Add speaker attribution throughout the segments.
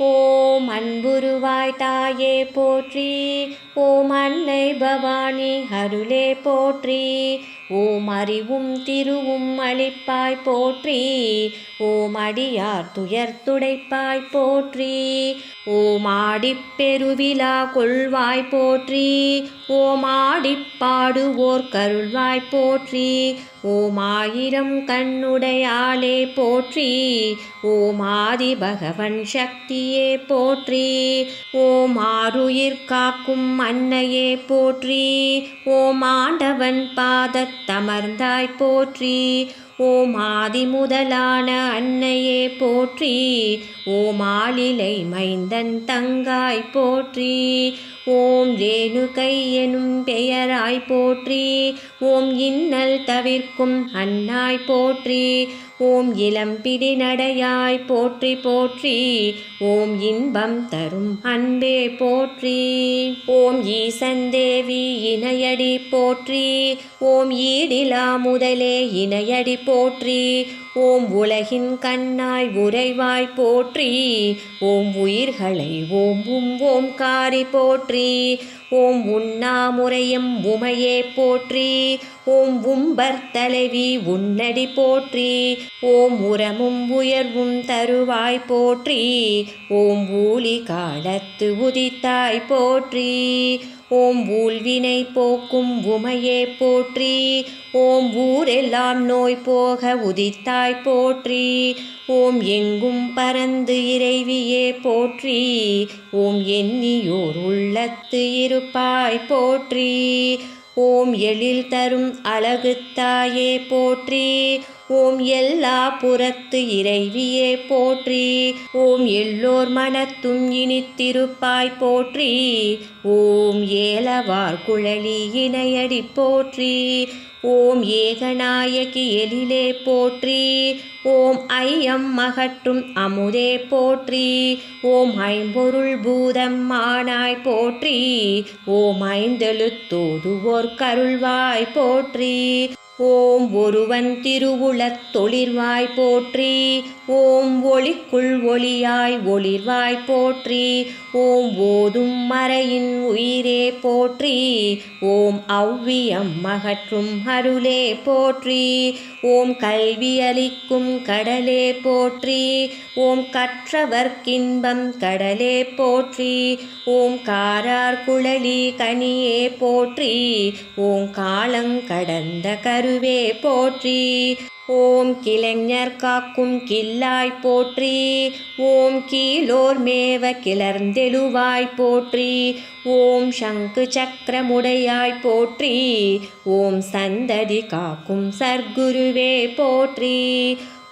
Speaker 1: ஓம் அன்புருவாய் தாயே போற்றி. ஓம் அன்னை பவானி அருளே போற்றி. ஓம் அறிவும் திருவும் அளிப்பாய் போற்றி. ஓம் அடியார் துயர் துடைப்பாய் போற்றி. ஓம் ஆடிப்பெருவிழா கொள்வாய் போற்றி. ஓம் ஆடிப்பாடுவோர் கருள்வாய் போற்றி. ஓம் ஆயிரம் கண்ணுடையாளே போற்றி ஓம் ஆதி பகவன் சக்தியே போற்றி ஓம் ஆருயிர் காக்கும் அன்னையே போற்றி ஓம் ஆண்டவன் பாதத்தமர்ந்தாய் போற்றி ஓம் ஆதி முதலான அன்னையே போற்றி. ஓம் ஆளிலை மைந்தன் தங்காய் போற்றி. ஓம் ரேணுகை எனும் பெயராய் போற்றி. ஓம் இன்னல் தவிர்க்கும் அன்னாய் போற்றி. ஓம் இளம்பிடி நடையாய் போற்றி போற்றி ஓம் இன்பம் தரும் அன்பே போற்றி ஓம் ஈசந்தேவி இணையடி போற்றி ஓம் ஈடிலா முதலே இணையடி போற்றி ஓம் உலகின் கண்ணாய் உறைவாய் போற்றி ஓம் உயிர்களை ஓம் உம் ஓம் காரி போற்றி ஓம் உண்ணாமுறையும் உமையே போற்றி. ஓம் உம்பர் தலைவி உன்னடி போற்றி. ஓம் உரமும் உயர்வும் தருவாய் போற்றி. ஓம் ஊலி காலத்து உதித்தாய் போற்றி. ஓம் ஊழ்வினை போக்கும் உமையே போற்றி. ஓம் ஊரெல்லாம் நோய் போக உதித்தாய் போற்றி. ஓம் எங்கும் பறந்து இறைவியே போற்றி. ஓம் எண்ணியோர் உள்ளத்து இருப்பாய் போற்றி. ஓம் எழில் தரும் அழகு தாயே போற்றி. ஓம் எல்லா புறத்து இறைவியே போற்றி. ஓம் எல்லோர் மனத்தும் இனித்திருப்பாய் போற்றி. ஓம் ஏலவார் குழலி இணையடி போற்றி. ஓம் ஏகநாயகி எழிலே போற்றி. ஓம் ஐயம் மகற்றும் அமுதே போற்றி. ஓம் ஐம்பொருள் பூதம் மானாய் போற்றி. ஓம் ஐந்தெழுத்தோதுவோர் கருள்வாய் போற்றி. ஓம் ஒருவன் திருவுளத் தொழிர்வாய் போற்றி ஓம் ஒளிக்குள் ஒளியாய் ஒளிர்வாய் போற்றி ஓம் ஓதும் மறையின் உயிரே போற்றி ஓம் ஔவியம் மகற்றும் அருளே போற்றி ஓம் கல்வி அளிக்கும் கடலே போற்றி ஓம் கற்றவர்க்கின்பம் கடலே போற்றி ஓம் காரார் குழலி கனியே போற்றி ஓம் காலங்கடந்த கருவே போற்றி. ஓம் கிளைஞர் காக்கும் கில்லாய் போற்றி. ஓம் கீழோர் மேவ கிளர்ந்தெழுவாய் போற்றி. ஓம் சங்கு சக்கரமுடையாய் போற்றி. ஓம் சந்ததி காக்கும் சர்க்குருவே போற்றி.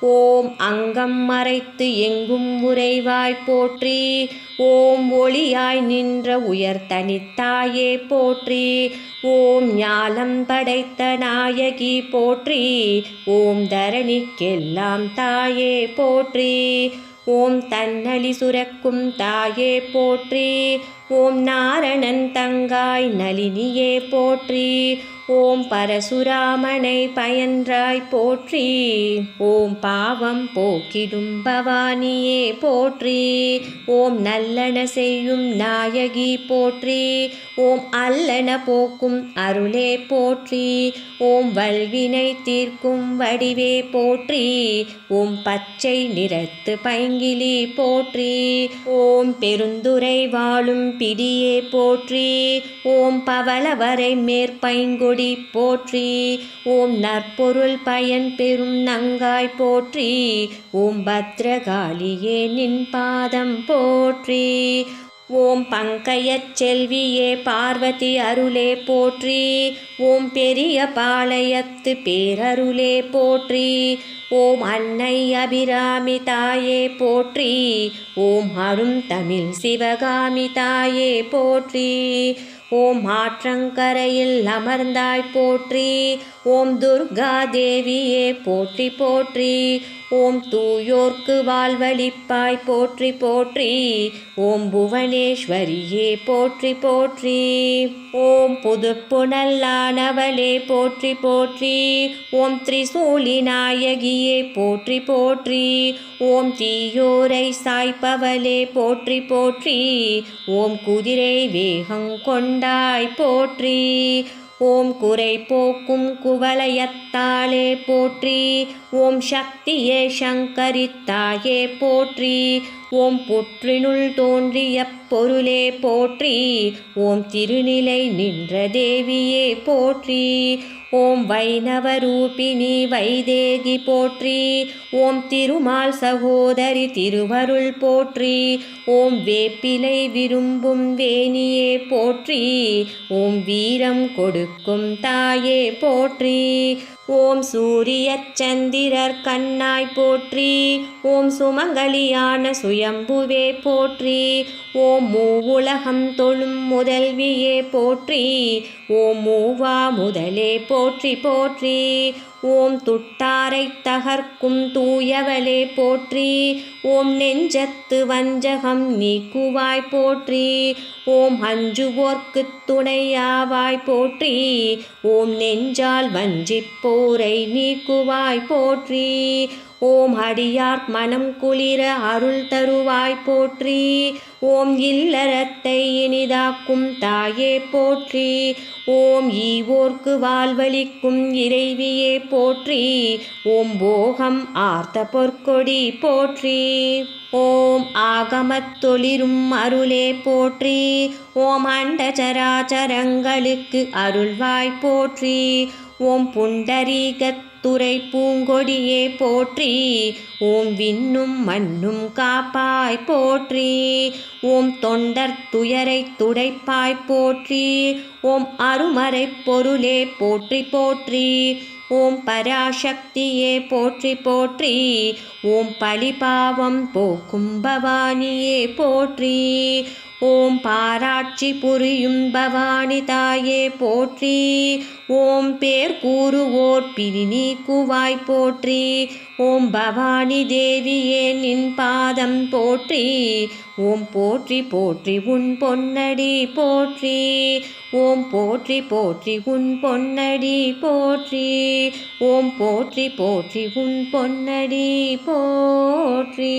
Speaker 1: ஓம் அங்கம் மறைத்து எங்கும் உறைவாய் போற்றி. ஓம் ஒளியாய் நின்ற உயர் தனித்தாயே போற்றி. ஓம் ஞாலம் படைத்த நாயகி போற்றி. ஓம் தரணிக்கெல்லாம் தாயே போற்றி. ஓம் தன்னழி சுரக்கும் தாயே போற்றி. ஓம் நாரணன் தங்காய் நளினியே போற்றி. ஓம் பரசுராமனை பயன்றாய் போற்றி. ஓம் பாவம் போக்கிடும் பவானியே போற்றி. ஓம் நல்லன செய்யும் நாயகி போற்றி. ஓம் அல்லன போக்கும் அருளே போற்றி. ஓம் வல்வினை தீர்க்கும் வடிவே போற்றி. ஓம் பச்சை நிறத்து பைங்கிலி போற்றி. ஓம் பெருந்துரை வாழும் பிடியே போற்றி. ஓம் பவளவரை மேற்பைங்கொடி போற்றி. ஓம் நற்பொருள் பயன் பெறும் நங்காய் போற்றி. ஓம் பத்ரகாளியே நின் பாதம் போற்றி. ஓம் பங்கயச் செல்வியே பார்வதி அருளே போற்றி. ஓம் பெரிய பாளையத்து பேரருளே போற்றி. ஓம் அன்னை அபிராமி தாயே போற்றி. ஓம் அரும் தமிழ் சிவகாமி தாயே போற்றி. ஓம் ஆற்றங்கரையில் அமர்ந்தாய் போற்றி. ஓம் துர்கா தேவியே போற்றி போற்றி. ஓம் தூயோர்க்கு வாழ்வழிப்பாய் போற்றி போற்றி. ஓம் புவனேஸ்வரியே போற்றி போற்றி. ஓம் புதுப்புணல்லானவளே போற்றி போற்றி. ஓம் திரிசூலி நாயகியே போற்றி போற்றி. ஓம் தீயோரை சாய்ப்பவளே போற்றி போற்றி. ஓம் குதிரை வேகம் கொண்டாய் போற்றி. ஓம் குறை போக்கும் குவலயத்தாளே போற்றி. ஓம் சக்தியே சங்கரித்தாயே போற்றி. ஓம் புற்றினுள் தோன்றிய பொருளே போற்றி. ஓம் திருநிலை நின்ற தேவியே போற்றி. ஓம் வைணவரூபிணி வைதேகி போற்றி. ஓம் திருமால் சகோதரி திருவருள் போற்றி. ஓம் வேப்பிலை விரும்பும் வேணியே போற்றி. ஓம் வீரம் கொடுக்கும் தாயே போற்றி. ஓம் சூரிய சந்திரர் கண்ணாய் போற்றி ஓம் சுமங்கலியான சுயம்புவே போற்றி ஓம் மூ உலகம் தொழும் முதல்வியே போற்றி ஓம் மூவா முதலே போற்றி போற்றி ஓம் துட்டாரை தகர்க்கும் தூயவளே போற்றி. ஓம் நெஞ்சத்து வஞ்சகம் நீக்குவாய் போற்றி. ஓம் அஞ்சுவோர்க்கு துணையாவாய் போற்றி. ஓம் நெஞ்சால் வஞ்சிப்போரை நீக்குவாய் போற்றி. ஓம் அடியார் மனம் குளிர அருள் தருவாய் போற்றி. ஓம் இல்லறத்தை இனிதாக்கும் தாயே போற்றி. ஓம் ஈவோர்க்கு வாழ்வழிக்கும் இறைவியே போற்றி. ஓம் போகம் ஆர்த்த பொற்கொடி போற்றி. ஓம் ஆகமத்தொளிரும் அருளே போற்றி. ஓம் அண்ட சராச்சரங்களுக்கு அருள்வாய் போற்றி. ஓம் புண்டரீகத்துறை பூங்கொடியே போற்றி. ஓம் விண்ணும் மண்ணும் காப்பாய் போற்றி. ஓம் தொண்டர் துயரை துடைப்பாய் போற்றி. ஓம் அருமறை பொருளே போற்றி போற்றி. ஓம் பராசக்தியே போற்றி போற்றி. ஓம் பழிபாவம் போக்கும் பவானியே போற்றி. ஓம் பாராட்சி புரியும் பவானி தாயே போற்றி. ஓம் பேர் கூறுவோர் பிரி நீக்குவாய் போற்றி. ஓம் பவானி தேவியே நின் பாதம் போற்றி. ஓம் போற்றி போற்றி உன் பொன்னடி போற்றி. ஓம் போற்றி போற்றி உன் பொன்னடி போற்றி. ஓம் போற்றி போற்றி உன் பொன்னடி போற்றி.